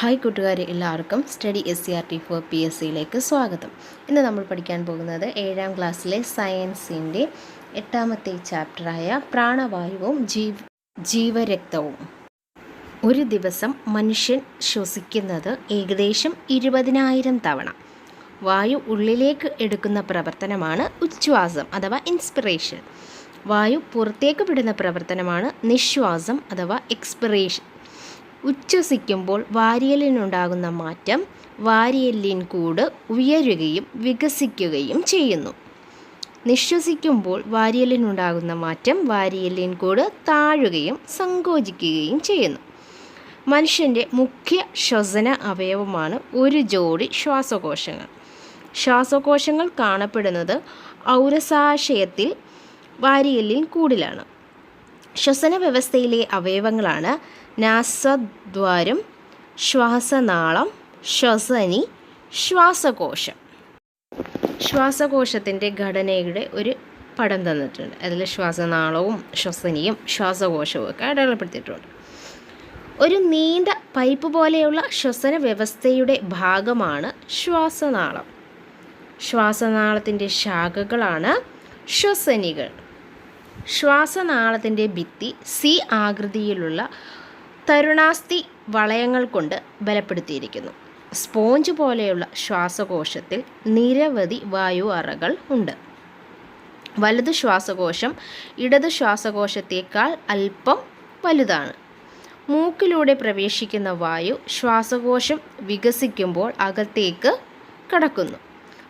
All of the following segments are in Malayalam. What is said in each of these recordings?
ഹായ് കൂട്ടുകാരെ എല്ലാവർക്കും study S C R T for P S സിയിലേക്ക് സ്വാഗതം. ഇന്ന് നമ്മൾ പഠിക്കാൻ പോകുന്നത് ഏഴാം ക്ലാസ്സിലെ സയൻസിന്റെ എട്ടാമത്തെ ചാപ്റ്ററായ പ്രാണവായുവും ജീവ ജീവരക്തവും. ഒരു ദിവസം മനുഷ്യൻ ശ്വസിക്കുന്നത് ഏകദേശം ഇരുപതിനായിരം തവണ. വായു ഉള്ളിലേക്ക് എടുക്കുന്ന പ്രവർത്തനമാണ് ഉച്ഛ്വാസം അഥവാ ഇൻസ്പിറേഷൻ വായു പുറത്തേക്ക് വിടുന്ന പ്രവർത്തനമാണ് നിശ്വാസം അഥവാ എക്സ്പിറേഷൻ ഉച്ഛ്വസിക്കുമ്പോൾ വാരിയലിനുണ്ടാകുന്ന മാറ്റം വാരിയല്ലിൻ കൂട് ഉയരുകയും വികസിക്കുകയും ചെയ്യുന്നു. നിശ്വസിക്കുമ്പോൾ വാരിയലിനുണ്ടാകുന്ന മാറ്റം വാരിയല്ലിൻ കൂട് താഴുകയും സങ്കോചിക്കുകയും ചെയ്യുന്നു. മനുഷ്യന്റെ മുഖ്യ ശ്വസന അവയവമാണ് ഒരു ജോഡി ശ്വാസകോശങ്ങൾ. ശ്വാസകോശങ്ങൾ കാണപ്പെടുന്നത് ഔരസാശയത്തിൽ വാരിയല്ലിൻ കൂടിലാണ്. ശ്വസന വ്യവസ്ഥയിലെ അവയവങ്ങളാണ് നാസദ്വാരം ശ്വാസനാളം ശ്വസനി ശ്വാസകോശം. ശ്വാസകോശത്തിന്റെ ഘടനയുടെ ഒരു പടം തന്നിട്ടുണ്ട്. അതിൽ ശ്വാസനാളവും ശ്വസനിയും ശ്വാസകോശവും ഒക്കെ അടയാളപ്പെടുത്തിയിട്ടുണ്ട്. ഒരു നീണ്ട പൈപ്പ് പോലെയുള്ള ശ്വസന വ്യവസ്ഥയുടെ ഭാഗമാണ് ശ്വാസനാളം. ശ്വാസനാളത്തിന്റെ ശാഖകളാണ് ശ്വസനികൾ. ശ്വാസനാളത്തിന്റെ ഭിത്തി സി ആകൃതിയിലുള്ള തരുണാസ്ഥി വളയങ്ങൾ കൊണ്ട് ബലപ്പെടുത്തിയിരിക്കുന്നു. സ്പോഞ്ച് പോലെയുള്ള ശ്വാസകോശത്തിൽ നിരവധി വായു അറകൾ ഉണ്ട്. വലത് ശ്വാസകോശം ഇടത് ശ്വാസകോശത്തേക്കാൾ അല്പം വലുതാണ്. മൂക്കിലൂടെ പ്രവേശിക്കുന്ന വായു ശ്വാസകോശം വികസിക്കുമ്പോൾ അകത്തേക്ക് കടക്കുന്നു.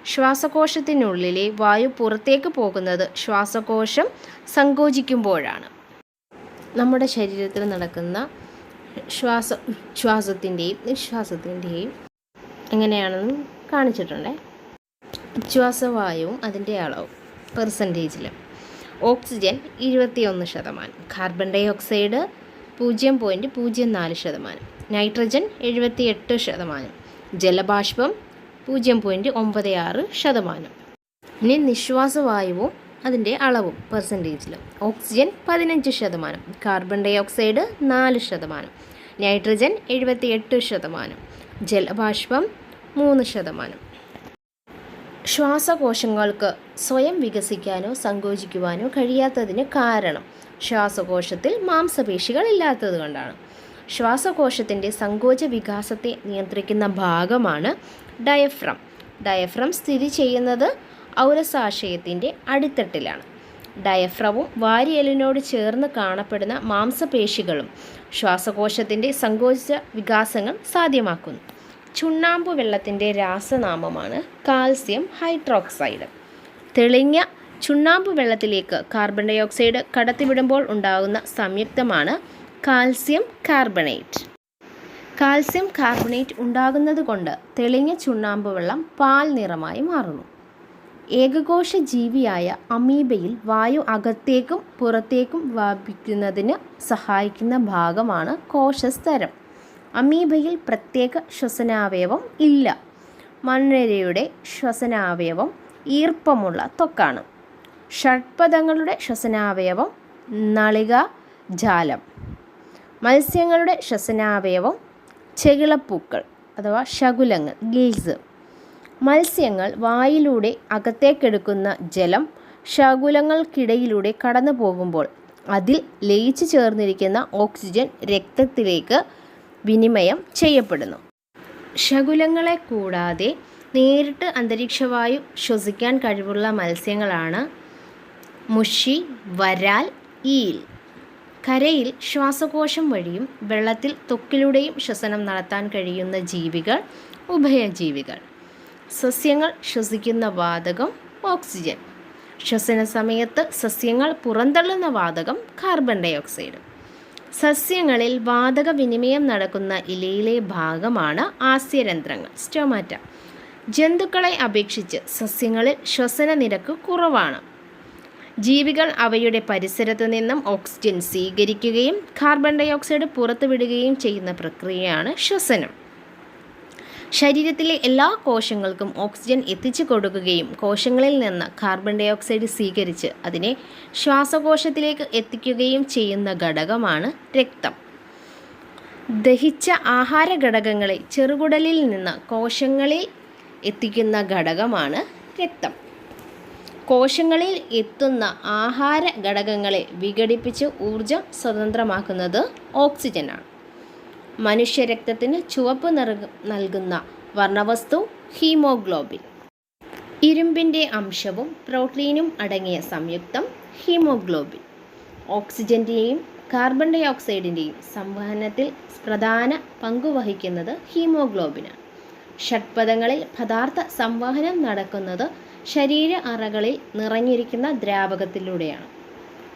ശ്വാസകോശത്തിനുള്ളിലെ വായു പുറത്തേക്ക് പോകുന്നത് ശ്വാസകോശം സങ്കോചിക്കുമ്പോഴാണ്. നമ്മുടെ ശരീരത്തിൽ നടക്കുന്ന ശ്വാസ ഉച്ഛ്വാസത്തിന്റെയും നിശ്വാസത്തിന്റെയും എങ്ങനെയാണെന്ന് കാണിച്ചിട്ടുണ്ട്. ശ്വാസവായുവും അതിന്റെ അളവും പെർസെന്റേജിൽ ഓക്സിജൻ ഇരുപത്തിയൊന്ന് ശതമാനം കാർബൺ ഡൈ ഓക്സൈഡ് പൂജ്യം പോയിന്റ് പൂജ്യം നാല് ശതമാനം നൈട്രജൻ എഴുപത്തിയെട്ട് ശതമാനം ജലബാഷ്പം പൂജ്യം പോയിന്റ് ഒമ്പത് ആറ് ശതമാനം. ഇനി നിശ്വാസവായുവും അതിന്റെ അളവും പെർസെന്റേജിൽ ഓക്സിജൻ പതിനഞ്ച് ശതമാനം കാർബൺ ഡൈ ഓക്സൈഡ് നാല് ശതമാനം നൈട്രജൻ എഴുപത്തിയെട്ട് ശതമാനം ജലബാഷ്പം മൂന്ന് ശതമാനം. ശ്വാസകോശങ്ങൾക്ക് സ്വയം വികസിക്കാനോ സങ്കോചിക്കുവാനോ കഴിയാത്തതിന് കാരണം ശ്വാസകോശത്തിൽ മാംസപേശികൾ ഇല്ലാത്തത് കൊണ്ടാണ്. ശ്വാസകോശത്തിന്റെ സങ്കോച വികാസത്തെ നിയന്ത്രിക്കുന്ന ഭാഗമാണ് ഡയഫ്രം. ഡയഫ്രം സ്ഥിതി ചെയ്യുന്നത് ഔരസാശയത്തിന്റെ അടിത്തട്ടിലാണ്. ഡയഫ്രവും വാരിയലിനോട് ചേർന്ന് കാണപ്പെടുന്ന മാംസപേശികളും ശ്വാസകോശത്തിന്റെ സങ്കോച വികാസങ്ങൾ സാധ്യമാക്കുന്നു. ചുണ്ണാമ്പു വെള്ളത്തിന്റെ രാസനാമമാണ് കാൽസ്യം ഹൈഡ്രോക്സൈഡ്. തെളിഞ്ഞ ചുണ്ണാമ്പു വെള്ളത്തിലേക്ക് കാർബൺ ഡൈ ഓക്സൈഡ് കടത്തിവിടുമ്പോൾ ഉണ്ടാകുന്ന സംയുക്തമാണ് കാൽസ്യം കാർബണേറ്റ്. കാൽസ്യം കാർബണേറ്റ് ഉണ്ടാകുന്നത് കൊണ്ട് തെളിഞ്ഞ ചുണ്ണാമ്പ് വെള്ളം പാൽ നിറമായി മാറുന്നു. ഏകകോശ ജീവിയായ അമീബയിൽ വായു അകത്തേക്കും പുറത്തേക്കും വ്യാപിക്കുന്നതിന് സഹായിക്കുന്ന ഭാഗമാണ് കോശസ്തരം. അമീബയിൽ പ്രത്യേക ശ്വസനാവയവം ഇല്ല. മണ്ണരയുടെ ശ്വസനാവയവം ഈർപ്പമുള്ള ത്വക്കാണ്. ഷഡ്പഥങ്ങളുടെ ശ്വസനാവയവം നളിക ജാലം. മത്സ്യങ്ങളുടെ ശ്വസനാവയവം ചെകിളപ്പൂക്കൾ അഥവാ ശകുലങ്ങൾ ഗിൽസ്. മത്സ്യങ്ങൾ വായിലൂടെ അകത്തേക്കെടുക്കുന്ന ജലം ശകുലങ്ങൾക്കിടയിലൂടെ കടന്നു പോകുമ്പോൾ അതിൽ ലയിച്ചു ചേർന്നിരിക്കുന്ന ഓക്സിജൻ രക്തത്തിലേക്ക് വിനിമയം ചെയ്യപ്പെടുന്നു. ശകുലങ്ങളെ കൂടാതെ നേരിട്ട് അന്തരീക്ഷവായു ശ്വസിക്കാൻ കഴിവുള്ള മത്സ്യങ്ങളാണ് മുഷി വരാൽ ഈൽ. കരയിൽ ശ്വാസകോശം വഴിയും വെള്ളത്തിൽ തൊക്കിലൂടെയും ശ്വസനം നടത്താൻ കഴിയുന്ന ജീവികൾ ഉഭയജീവികൾ. സസ്യങ്ങൾ ശ്വസിക്കുന്ന വാതകം ഓക്സിജൻ. ശ്വസന സമയത്ത് സസ്യങ്ങൾ പുറന്തള്ളുന്ന വാതകം കാർബൺ ഡൈ ഓക്സൈഡ് സസ്യങ്ങളിൽ വാതക വിനിമയം നടക്കുന്ന ഇലയിലെ ഭാഗമാണ് ആസ്യരന്ധ്രങ്ങൾ സ്റ്റൊമാറ്റ ജന്തുക്കളെ അപേക്ഷിച്ച് സസ്യങ്ങളിൽ ശ്വസന നിരക്ക് കുറവാണ്. ജീവികൾ അവയുടെ പരിസരത്ത് നിന്നും ഓക്സിജൻ സ്വീകരിക്കുകയും കാർബൺ ഡൈ ഓക്സൈഡ് പുറത്തുവിടുകയും ചെയ്യുന്ന പ്രക്രിയയാണ് ശ്വസനം. ശരീരത്തിലെ എല്ലാ കോശങ്ങൾക്കും ഓക്സിജൻ എത്തിച്ചു കൊടുക്കുകയും കോശങ്ങളിൽ നിന്ന് കാർബൺ ഡൈ ഓക്സൈഡ് സ്വീകരിച്ച് അതിനെ ശ്വാസകോശത്തിലേക്ക് എത്തിക്കുകയും ചെയ്യുന്ന ഘടകമാണ് രക്തം. ദഹിച്ച ആഹാര ഘടകങ്ങളെ ചെറുകുടലിൽ നിന്ന് കോശങ്ങളിൽ എത്തിക്കുന്ന ഘടകമാണ് രക്തം. കോശങ്ങളിൽ എത്തുന്ന ആഹാര ഘടകങ്ങളെ വിഘടിപ്പിച്ച് ഊർജം സ്വതന്ത്രമാക്കുന്നത് ഓക്സിജനാണ്. മനുഷ്യരക്തത്തിന് ചുവപ്പ് നൽകുന്ന വർണവസ്തു ഹീമോഗ്ലോബിൻ. ഇരുമ്പിന്റെ അംശവും പ്രോട്ടീനും അടങ്ങിയ സംയുക്തം ഹീമോഗ്ലോബിൻ. ഓക്സിജന്റെയും കാർബൺ ഡൈ ഓക്സൈഡിന്റെയും സംവഹനത്തിൽ പ്രധാന പങ്കുവഹിക്കുന്നത് ഹീമോഗ്ലോബിനാണ്. ഷഡ്പദങ്ങളിൽ പദാർത്ഥ സംവഹനം നടക്കുന്നത് ശരീര അറകളിൽ നിറഞ്ഞിരിക്കുന്ന ദ്രാവകത്തിലൂടെയാണ്.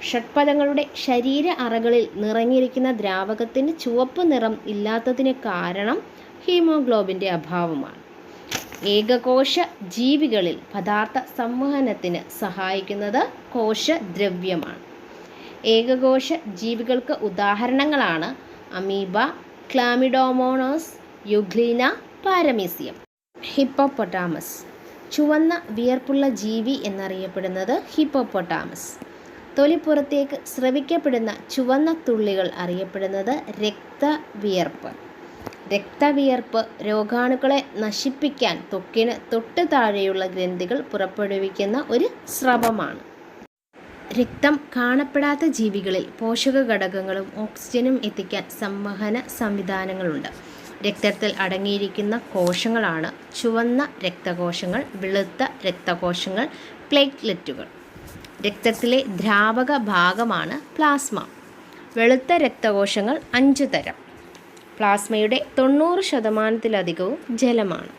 ഷഡ്പദങ്ങളുടെ ശരീര അറകളിൽ നിറഞ്ഞിരിക്കുന്ന ദ്രാവകത്തിന് ചുവപ്പ് നിറം ഇല്ലാത്തതിന് കാരണം ഹീമോഗ്ലോബിന്റെ അഭാവമാണ്. ഏകകോശ ജീവികളിൽ പദാർത്ഥ സംവഹനത്തിന് സഹായിക്കുന്നത് കോശദ്രവ്യമാണ്. ഏകകോശ ജീവികൾക്ക് ഉദാഹരണങ്ങളാണ് amoeba chlamydomonas euglena paramecium. Hippopotamus. ചുവന്ന വിയർപ്പുള്ള ജീവി എന്നറിയപ്പെടുന്നത് ഹിപ്പോപ്പൊട്ടാമസ്. തൊലിപ്പുറത്തേക്ക് സ്രവിക്കപ്പെടുന്ന ചുവന്ന തുള്ളികൾ അറിയപ്പെടുന്നത് രക്തവിയർപ്പ്. രക്തവിയർപ്പ് രോഗാണുക്കളെ നശിപ്പിക്കാൻ ത്വക്കിന് തൊട്ട് താഴെയുള്ള ഗ്രന്ഥികൾ പുറപ്പെടുവിക്കുന്ന ഒരു സ്രവമാണ്. രക്തം കാണപ്പെടാത്ത ജീവികളിൽ പോഷക ഘടകങ്ങളും ഓക്സിജനും എത്തിക്കാൻ സംവഹന സംവിധാനങ്ങളുണ്ട്. രക്തത്തിൽ അടങ്ങിയിരിക്കുന്ന കോശങ്ങളാണ് ചുവന്ന രക്തകോശങ്ങൾ വെളുത്ത രക്തകോശങ്ങൾ പ്ലേറ്റ്ലെറ്റുകൾ. രക്തത്തിലെ ദ്രാവക ഭാഗമാണ് പ്ലാസ്മ. വെളുത്ത രക്തകോശങ്ങൾ അഞ്ച് തരം. പ്ലാസ്മയുടെ തൊണ്ണൂറ് ശതമാനത്തിലധികവും ജലമാണ്.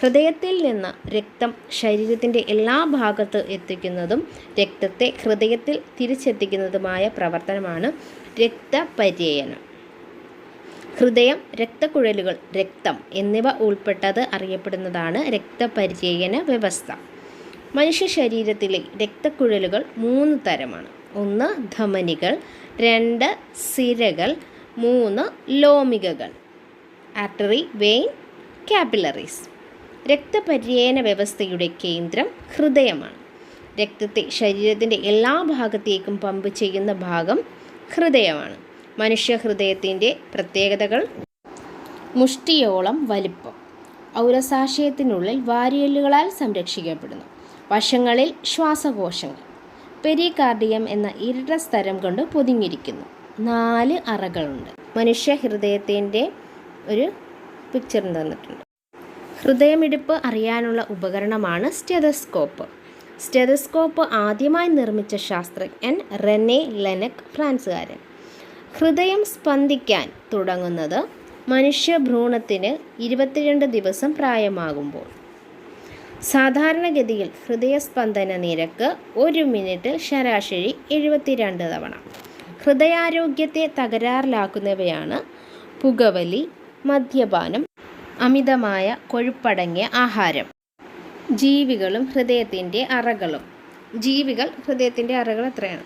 ഹൃദയത്തിൽ നിന്ന് രക്തം ശരീരത്തിന്റെ എല്ലാ ഭാഗത്ത് എത്തിക്കുന്നതും രക്തത്തെ ഹൃദയത്തിൽ തിരിച്ചെത്തിക്കുന്നതുമായ പ്രവർത്തനമാണ് രക്തപര്യനം ഹൃദയം രക്തക്കുഴലുകൾ രക്തം എന്നിവ ഉൾപ്പെട്ടത് അറിയപ്പെടുന്നതാണ് രക്തപര്യന വ്യവസ്ഥ. മനുഷ്യ ശരീരത്തിലെ രക്തക്കുഴലുകൾ മൂന്ന് തരമാണ്. ഒന്ന് ധമനികൾ. രണ്ട് സിരകൾ. മൂന്ന് ലോമികകൾ. ആർട്ടറി വെയിൻ കാപ്പിലറീസ് രക്തപര്യന വ്യവസ്ഥയുടെ കേന്ദ്രം ഹൃദയമാണ്. രക്തത്തെ ശരീരത്തിന്റെ എല്ലാ ഭാഗത്തേക്കും പമ്പ് ചെയ്യുന്ന ഭാഗം ഹൃദയമാണ്. മനുഷ്യ ഹൃദയത്തിന്റെ പ്രത്യേകതകൾ. മുഷ്ടിയോളം വലിപ്പം. ഔരസാശയത്തിനുള്ളിൽ വാരിയല്ലുകളാൽ സംരക്ഷിക്കപ്പെടുന്നു. വശങ്ങളിൽ ശ്വാസകോശങ്ങൾ പെരികാർഡിയം എന്ന ഇരട്ട സ്തരം കൊണ്ട് പൊതിഞ്ഞിരിക്കുന്നു. നാല് അറകളുണ്ട്. മനുഷ്യ ഹൃദയത്തിന്റെ ഒരു പിക്ചർ തന്നിട്ടുണ്ട്. ഹൃദയമിടിപ്പ് അറിയാനുള്ള ഉപകരണമാണ് സ്റ്റെതസ്കോപ്പ്. സ്റ്റെതസ്കോപ്പ് ആദ്യമായി നിർമ്മിച്ച ശാസ്ത്രജ്ഞൻ റെനെ ലെനക് ഫ്രാൻസുകാരൻ. ഹൃദയം സ്പന്ദിക്കാൻ തുടങ്ങുന്നത് മനുഷ്യ ഭ്രൂണത്തിന് ഇരുപത്തിരണ്ട് ദിവസം പ്രായമാകുമ്പോൾ. സാധാരണഗതിയിൽ ഹൃദയസ്പന്ദന നിരക്ക് ഒരു മിനിറ്റിൽ ശരാശരി എഴുപത്തിരണ്ട് തവണ. ഹൃദയാരോഗ്യത്തെ തകരാറിലാക്കുന്നവയാണ് പുകവലി മദ്യപാനം അമിതമായ കൊഴുപ്പടങ്ങിയ ആഹാരം. ജീവികളും ഹൃദയത്തിന്റെ അറകളും. ജീവികൾ ഹൃദയത്തിന്റെ അറകൾ എത്രയാണ്?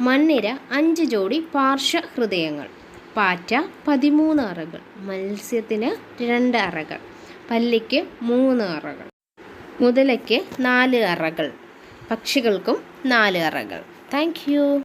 മണ്ണിര അഞ്ച് ജോഡി പാർശ്വ ഹൃദയങ്ങൾ. പാറ്റ പതിമൂന്ന് അറകൾ. മത്സ്യത്തിന് രണ്ട് അറകൾ. പല്ലിക്ക് മൂന്ന് അറകൾ. മുതലയ്ക്ക് നാല് അറകൾ പക്ഷികൾക്കും നാല് അറകൾ. Thank you.